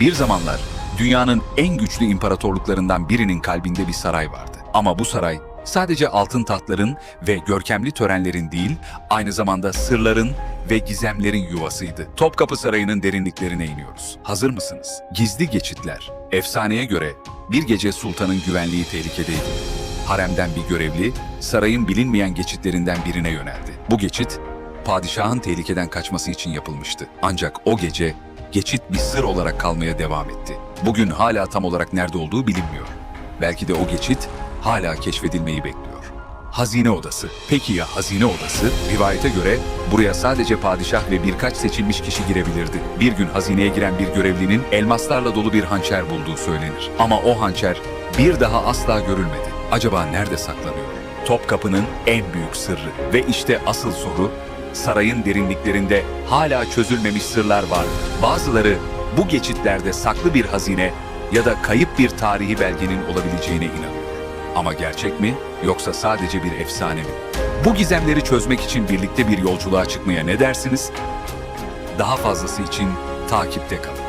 Bir zamanlar dünyanın en güçlü imparatorluklarından birinin kalbinde bir saray vardı. Ama bu saray sadece altın tahtların ve görkemli törenlerin değil, aynı zamanda sırların ve gizemlerin yuvasıydı. Topkapı Sarayı'nın derinliklerine iniyoruz. Hazır mısınız? Gizli geçitler. Efsaneye göre bir gece sultanın güvenliği tehlikedeydi. Haremden bir görevli sarayın bilinmeyen geçitlerinden birine yöneldi. Bu geçit padişahın tehlikeden kaçması için yapılmıştı. Ancak o gece geçit bir sır olarak kalmaya devam etti. Bugün hala tam olarak nerede olduğu bilinmiyor. Belki de o geçit hala keşfedilmeyi bekliyor. Hazine Odası. Peki ya Hazine Odası? Rivayete göre buraya sadece padişah ve birkaç seçilmiş kişi girebilirdi. Bir gün hazineye giren bir görevlinin elmaslarla dolu bir hançer bulduğu söylenir. Ama o hançer bir daha asla görülmedi. Acaba nerede saklanıyor? Topkapı'nın en büyük sırrı. Ve işte asıl soru, sarayın derinliklerinde hala çözülmemiş sırlar var. Bazıları bu geçitlerde saklı bir hazine ya da kayıp bir tarihi belgenin olabileceğine inanıyor. Ama gerçek mi yoksa sadece bir efsane mi? Bu gizemleri çözmek için birlikte bir yolculuğa çıkmaya ne dersiniz? Daha fazlası için takipte kalın.